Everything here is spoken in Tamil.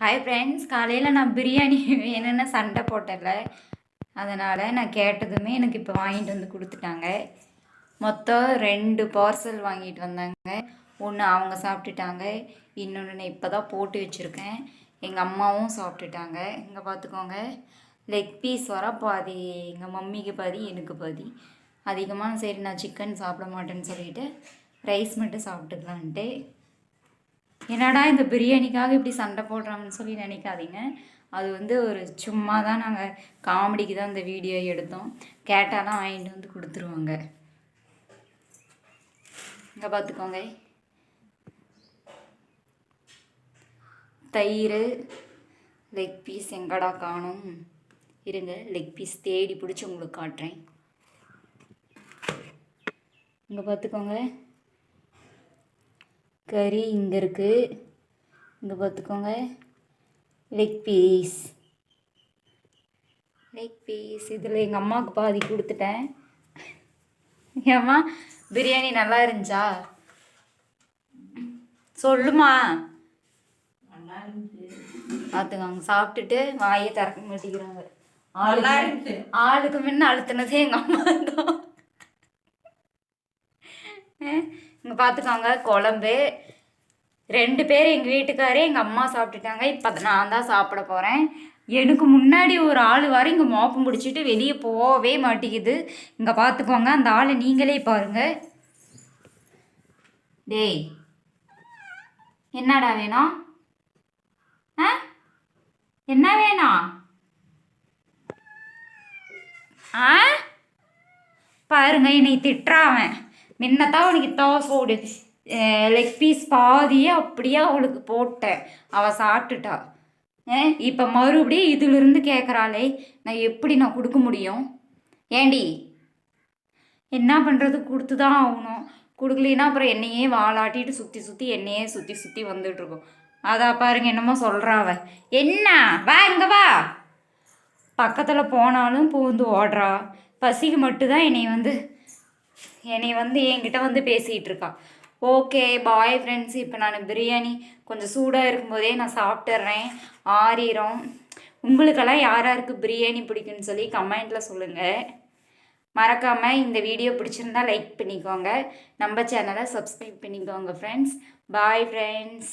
ஹாய் ஃப்ரெண்ட்ஸ் காலையில் நான் பிரியாணி வேணும்னு சண்டை போட்டல அதனால் நான் கேட்டதுமே எனக்கு இப்போ வாங்கிட்டு வந்து கொடுத்துட்டாங்க. மொத்தம் ரெண்டு பார்சல் வாங்கிட்டு வந்தாங்க. ஒன்று அவங்க சாப்பிட்டுட்டாங்க இன்னொன்று நான் இப்போ தான் போட்டு வச்சுருக்கேன். எங்கள் அம்மாவும் சாப்பிட்டுட்டாங்க. இங்கே பார்த்துக்கோங்க லெக் பீஸ் வர பாதி எங்கள் மம்மிக்கு பாதி எனக்கு பாதி. அதிகமாக சரி நான் சிக்கன் சாப்பிட மாட்டேன்னு சொல்லிட்டு ரைஸ் மட்டும் சாப்பிட்டுக்கலான்ட்டு. என்னடா இந்த பிரியாணிக்காக இப்படி சண்டை போடுறாங்கன்னு சொல்லி நினைக்காதீங்க. அது வந்து ஒரு சும்மா தான் நாங்கள் காமெடிக்கு தான் இந்த வீடியோ எடுத்தோம். கேட்டாலாம் வாங்கிட்டு வந்து கொடுத்துருவாங்க. இங்கே பார்த்துக்கோங்க தயிர் லெக் பீஸ் எங்கடா காணும்? இருங்க லெக் பீஸ் தேடி பிடிச்சி உங்களுக்கு காட்டுறேன். இங்கே பார்த்துக்கோங்க கறி இங்கே இருக்குது இங்கே பார்த்துக்கோங்க லெக் பீஸ் லெக் பீஸ் இதில் எங்கள் அம்மாவுக்கு பாதி கொடுத்துட்டேன். ஏம்மா பிரியாணி நல்லா இருந்துச்சா? சொல்லுமா. பார்த்துக்கோங்க சாப்பிட்டுட்டு வாயை திறக்க மாட்டேங்கிறாங்க. ஆளுக்கு ஆளுக்கு முன்ன அழுத்தினதே எங்கள் அம்மா தான். இங்கே பார்த்துக்கோங்க குழம்பு. ரெண்டு பேர் எங்கள் வீட்டுக்காரே எங்கள் அம்மா சாப்பிட்டுட்டாங்க. இப்போ நான் தான் சாப்பிட போகிறேன் எனக்கு முன்னாடி ஒரு ஆள் வர இங்கே மோப்பம் பிடிச்சிட்டு வெளியே போகவே மாட்டேங்குது. இங்கே பார்த்துக்கோங்க அந்த ஆளை நீங்களே பாருங்கள் டேய் என்னடா வேணும்? ஆ? என்ன வேணும்? ஆ? பாருங்க என்னை திட்டுறாவன் முன்னத்தான் அவனுக்கு தோசோடு லெக் பீஸ் பாதியே அப்படியே அவளுக்கு போட்டேன். அவள் சாப்பிட்டுட்டா. இப்போ மறுபடியும் இதிலிருந்து கேட்குறாளே நான் எப்படி நான் கொடுக்க முடியும்? ஏண்டி? என்ன பண்ணுறது கொடுத்து தான் ஆகணும். கொடுக்கலின்னா அப்புறம் என்னையே வாளாட்டிட்டு சுற்றி சுற்றி என்னையே சுற்றி சுற்றி வந்துட்டுருக்கோம். அதான் பாருங்க என்னமோ சொல்கிறாவ என்ன? வா இங்கே வா. பக்கத்தில் போனாலும் பூந்து ஓடுறா. பசிக்கு மட்டும்தான் என்னை வந்து என்னை வந்து என்கிட்ட வந்து பேசிகிட்டு இருக்கா ஓகே பாய் ஃப்ரெண்ட்ஸ் இப்போ நான் பிரியாணி கொஞ்சம் சூடாக இருக்கும்போதே நான் சாப்பிட்டுறேன். ஆறிடும் உங்களுக்கெல்லாம் யார் யாருக்கு பிரியாணி பிடிக்குன்னு சொல்லி கமெண்ட்டில் சொல்லுங்கள் மறக்காமல் இந்த வீடியோ பிடிச்சிருந்தா லைக் பண்ணிக்கோங்க. நம்ம சேனலை சப்ஸ்கிரைப் பண்ணிக்கோங்க ஃப்ரெண்ட்ஸ் பாய் ஃப்ரெண்ட்ஸ்